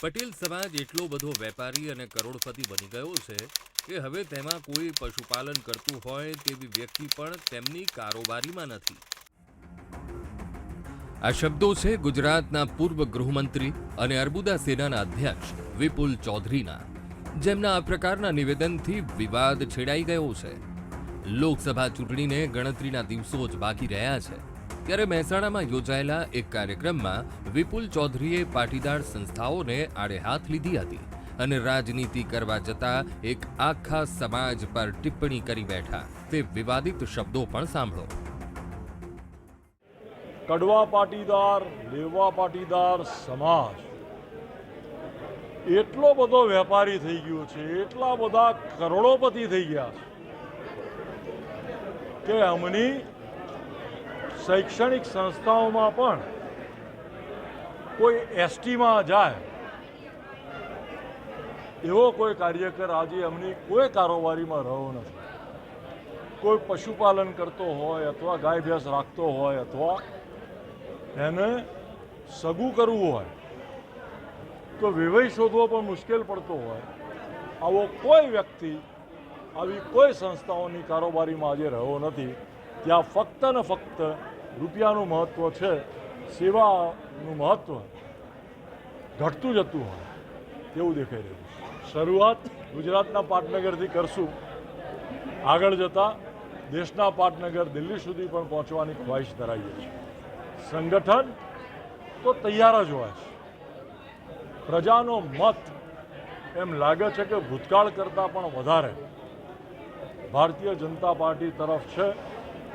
પટેલ સમાજ એટલો બધો વેપારી અને કરોડપતિ બની ગયો છે કે હવે તેમાં કોઈ પશુપાલન કરતું હોય તેવી વ્યક્તિ પણ તેમની કારોબારીમાં નથી. આ શબ્દો છે ગુજરાતના પૂર્વ ગૃહમંત્રી અને અર્બુદા સેનાના અધ્યક્ષ વિપુલ ચૌધરીના, જેમના આ પ્રકારના નિવેદનથી વિવાદ છેડાઈ ગયો છે. લોકસભા ચૂંટણીને ગણતરીના દિવસો જ બાકી રહ્યા છે. ત્યારે મહેસાણામાં યોજાયેલા એક કાર્યક્રમમાં વિપુલ ચૌધરીએ પાટીદાર સંસ્થાઓને આડે હાથ લીધી હતી અને રાજનીતિ કરવા જતા એક આખા સમાજ પર ટિપ્પણી કરી બેઠા. તે વિવાદિત શબ્દો પણ સાંભળો. કડવા પાટીદાર, લેવા પાટીદાર સમાજ. એટલો બધો વેપારી થઈ ગયો છે, એટલા બધા કરોડોપતિ થઈ ગયા છે. કે અમની શૈક્ષણિક સંસ્થાઓમાં પણ કોઈ એસટીમાં જાય, એવો કોઈ કાર્યકર આજે અમની કોઈ કારોબારીમાં રહ્યો નથી. કોઈ પશુપાલન કરતો હોય અથવા ગાય ભેંસ રાખતો હોય અથવા એને સગું કરવું હોય, તો વિવય શોધવો પણ મુશ્કેલ પડતો હોય. આવો કોઈ વ્યક્તિ આવી કોઈ સંસ્થાઓની કારોબારીમાં આજે રહ્યો નથી. ત્યાં ફક્ત ને ફક્ત રૂપિયાનું મહત્ત્વ છે, સેવાનું મહત્ત્વ ઘટતું જતું હોય તેવું દેખાઈ રહ્યું છે. શરૂઆત ગુજરાતના પાટનગરથી કરશું. આગળ જતાં દેશના પાટનગર દિલ્હી સુધી પણ પહોંચવાની ખ્વાહિશ ધરાવીએ છીએ. સંગઠન તો તૈયાર જ હોય છે. પ્રજાનો મત એમ લાગે છે કે ભૂતકાળ કરતાં પણ વધારે ભારતીય જનતા પાર્ટી તરફ છે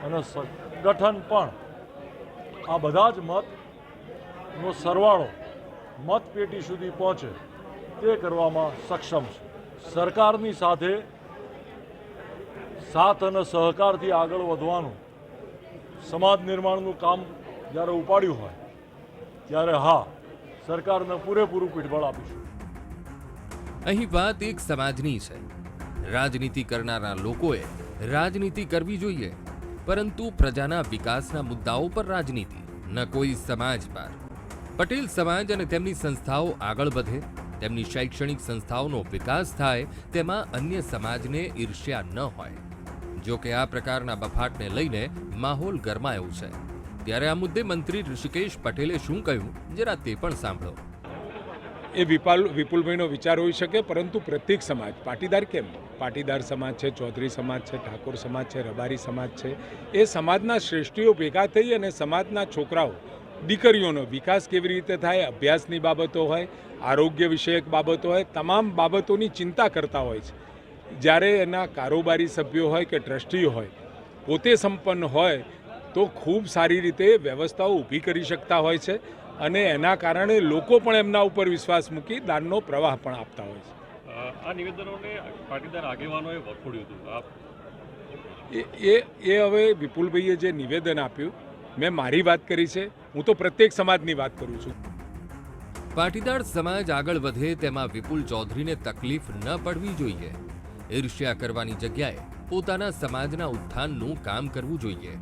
અને સંગઠન પણ આ બધા જ મતનો સરવાળો મતપેટી સુધી પહોંચે તે કરવામાં સક્ષમ છે. સરકારની સાથે સાથ અને સહકારથી આગળ વધવાનું સમાજ નિર્માણનું કામ જ્યારે ઉપાડ્યું હોય ત્યારે હા, સરકારને પૂરેપૂરું પીઠબળ આપીશું. અહીં વાત એક સમાજની છે. રાજનીતિ કરનારા લોકોએ રાજનીતિ કરવી જોઈએ. પરંતુ પ્રજાના વિકાસના મુદ્દાઓ પર રાજનીતિ, ન કોઈ સમાજ પર. પટેલ સમાજ અને તેમની સંસ્થાઓ આગળ વધે, તેમની શૈક્ષણિક સંસ્થાઓનો વિકાસ થાય, તેમાં અન્ય સમાજને ઈર્ષ્યા ન હોય. જો કે આ પ્રકારના બફાટને લઈને માહોલ ગરમાયો છે. ત્યારે આ મુદ્દે મંત્રી ઋષિકેશ પટેલે શું કહ્યું, જરા તે પણ સાંભળો. એ વિપાલ વિપુલભાઈનો વિચાર હોઈ શકે, પરંતુ પ્રત્યેક સમાજ, પાટીદાર કેમ? પાટીદાર સમાજ છે, ચૌધરી સમાજ છે, ઠાકોર સમાજ છે, રબારી સમાજ છે, એ સમાજના શ્રેષ્ઠીઓ ભેગા થઈ અને સમાજના છોકરાઓ, દીકરીઓનો વિકાસ કેવી રીતે થાય, અભ્યાસની બાબતો હોય, આરોગ્ય વિષયક બાબતો હોય, તમામ બાબતોની ચિંતા કરતા હોય છે. જ્યારે એના કારોબારી સભ્યો હોય કે ટ્રસ્ટીઓ હોય, પોતે સંપન્ન હોય, તો ખૂબ સારી રીતે વ્યવસ્થાઓ ઊભી કરી શકતા હોય છે. અને એના કારણે લોકો પણ એમના ઉપર વિશ્વાસ મૂકી દાનનો પ્રવાહ પણ આપતા હોય છે. આ નિવેદનોને પાટીદાર આગેવાનોએ વખોડ્યું હતું. એ એ એ હવે વિપુલભાઈએ જે નિવેદન આપ્યું મેં મારી વાત કરી છે હું તો પ્રત્યેક સમાજની વાત કરું છું. પાટીદાર સમાજ આગળ વધે તેમાં વિપુલ ચૌધરીને તકલીફ ન પડવી જોઈએ. ઈર્ષ્યા કરવાની જગ્યાએ પોતાના સમાજના ઉત્થાનનું કામ કરવું જોઈએ.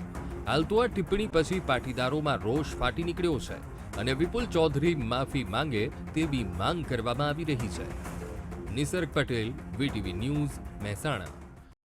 હાલ તો આ ટિપ્પણી પછી પાટીદારોમાં રોષ ફાટી નીકળ્યો છે. અને વિપુલ ચૌધરી માફી માંગે તેવી માંગ કરવામાં આવી રહી છે. Nisarg Patel, VTV news, Mehsana.